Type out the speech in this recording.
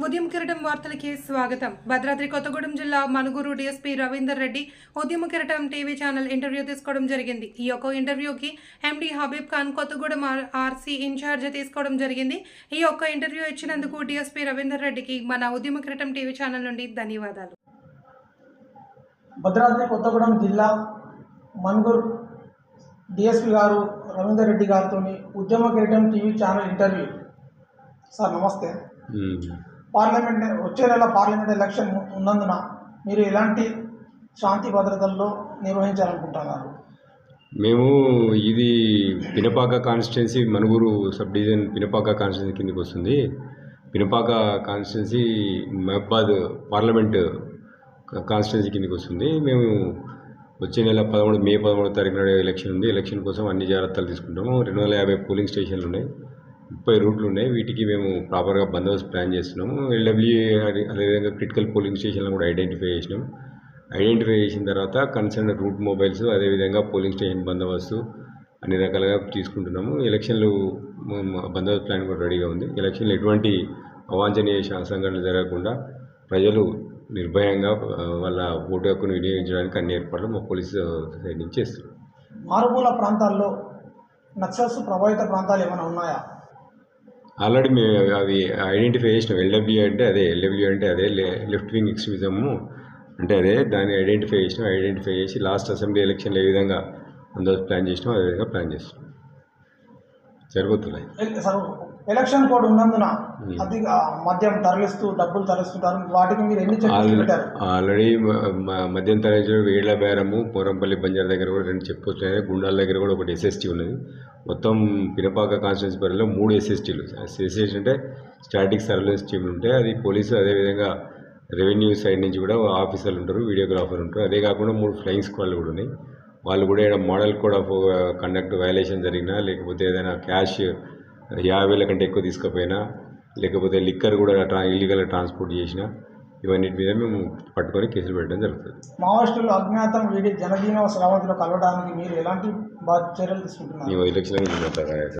ఉదయం కిరటం వార్తలకి స్వాగతం. భద్రాద్రి కొత్తగూడెం జిల్లా మనుగురు డీఎస్పీ రవీందర్ రెడ్డి ఉద్యమ కిరటం టీవీ ఛానల్ ఇంటర్వ్యూ తీసుకోవడం జరిగింది. ఈ యొక్క ఇంటర్వ్యూకి MD Habib Khan Kothagudem R- RC in charge తీసుకోవడం జరిగింది. ఈ యొక్క ఇంటర్వ్యూ ఇచ్చినందుకు డీఎస్పీ రవీందర్ రెడ్డికి మన ఉద్యమ కిరటం టీవీ ఛానల్ నుండి ధన్యవాదాలు. భద్రాద్రి కొత్తగూడెం జిల్లా మన్గూర్ డిఎస్పి గారు రవీందర్ రెడ్డి గారితో ఉద్యమ Kireetam TV channel interview. Sir నమస్తే. పార్లమెంట్ వచ్చే నెల పార్లమెంట్ ఎలక్షన్ ఉన్నందున మీరు ఎలాంటి శాంతి భద్రతల్లో నిర్వహించాలనుకుంటున్నారు? మేము ఇది Pinapaka constituency Manuguru sub division Pinapaka constituency కిందకి వస్తుంది. Pinapaka constituency Mahabad parliament constituency కిందకి వస్తుంది. మేము వచ్చే నెల పదమూడు మే పదమూడు తారీఖు నాడు ఎలక్షన్ ఉంది. ఎలక్షన్ కోసం అన్ని జాగ్రత్తలు తీసుకుంటాము. రెండు వందల యాభై పోలింగ్ స్టేషన్లు ఉన్నాయి. ముప్పై రూట్లు ఉన్నాయి. వీటికి మేము ప్రాపర్గా బందోబస్తు ప్లాన్ చేస్తున్నాము. ఎల్డబ్ల్యూఏ అదేవిధంగా క్రిటికల్ పోలింగ్ స్టేషన్లు కూడా ఐడెంటిఫై చేసినాం ఐడెంటిఫై చేసిన తర్వాత కన్సర్న్ రూట్ మొబైల్స్ అదేవిధంగా పోలింగ్ స్టేషన్ బందోబస్తు అన్ని రకాలుగా తీసుకుంటున్నాము. ఎలక్షన్లు బందోబస్తు ప్లాన్ కూడా రెడీగా ఉంది. ఎలక్షన్లు ఎటువంటి అవాంఛనీయ సంఘటనలు జరగకుండా ప్రజలు నిర్భయంగా వాళ్ళ ఓటు హక్కును వినియోగించడానికి అన్ని ఏర్పాట్లు మా పోలీసు సైడ్ నుంచి చేస్తున్నాం మారుమూల ప్రాంతాల్లో నక్సల్స్ ప్రభావిత ప్రాంతాలు ఏమైనా ఉన్నాయా? ఆల్రెడీ మేము అవి ఐడెంటిఫై చేసినాం ఎల్డబ్ల్యూ అంటే అదే ఎల్డబ్ల్యూ అంటే అదే లెఫ్ట్ వింగ్ ఎక్స్ట్రీమిజము అంటే అదే దాన్ని ఐడెంటిఫై చేసినాం. ఐడెంటిఫై చేసి లాస్ట్ అసెంబ్లీ ఎలక్షన్లు ఏ విధంగా అందరూ ప్లాన్ చేసినాం అదే విధంగా ప్లాన్ చేస్తున్నాం. జరుగుతున్నాయి. ఎలక్షన్ కోడ్ ఉన్నందున. అది మద్యం తరలిస్తూ డబ్బులు తరలిస్తుంటారు వాటికి మీరు ఎన్ని పెట్టారు? ఆల్రెడీ మధ్యం తరగతి వేళ్ళ బేరము పోరంపల్లి బంజారా దగ్గర కూడా రెండు ఉన్నాయి గుండాల దగ్గర కూడా ఒకటి ఎస్ఎస్టీ ఉన్నది. మొత్తం పినపాక కాన్స్టిట్యూన్సీ పరిధిలో మూడు ఎస్ఎస్టీలు ఎస్ఎస్టీ అంటే స్టాటిక్ సర్వేలెన్స్ టీంలు ఉంటాయి అది పోలీసు అదేవిధంగా రెవెన్యూ సైడ్ నుంచి కూడా ఆఫీసర్లు ఉంటారు వీడియోగ్రాఫర్ ఉంటారు. అదే కాకుండా మూడు ఫ్లయింగ్ స్క్వాడ్లు కూడా ఉన్నాయి. వాళ్ళు కూడా model code of conduct violation జరిగినా లేకపోతే ఏదైనా క్యాష్ యాభై వేల కంటే ఎక్కువ తీసుకుపోయినా లేకపోతే లిక్కర్ కూడా ట్రా ఇల్లీగల్గా ట్రాన్స్పోర్ట్ చేసినా ఇవన్నిటి మీద మేము పట్టుకొని కేసులు పెట్టడం జరుగుతుంది. మావోయిస్టులు అజ్ఞాతం వీడి జనజీవన స్రవంతిలో కలవడానికి మీరు ఎలాంటి చర్యలు తీసుకుంటున్నారు? ఎలక్షన్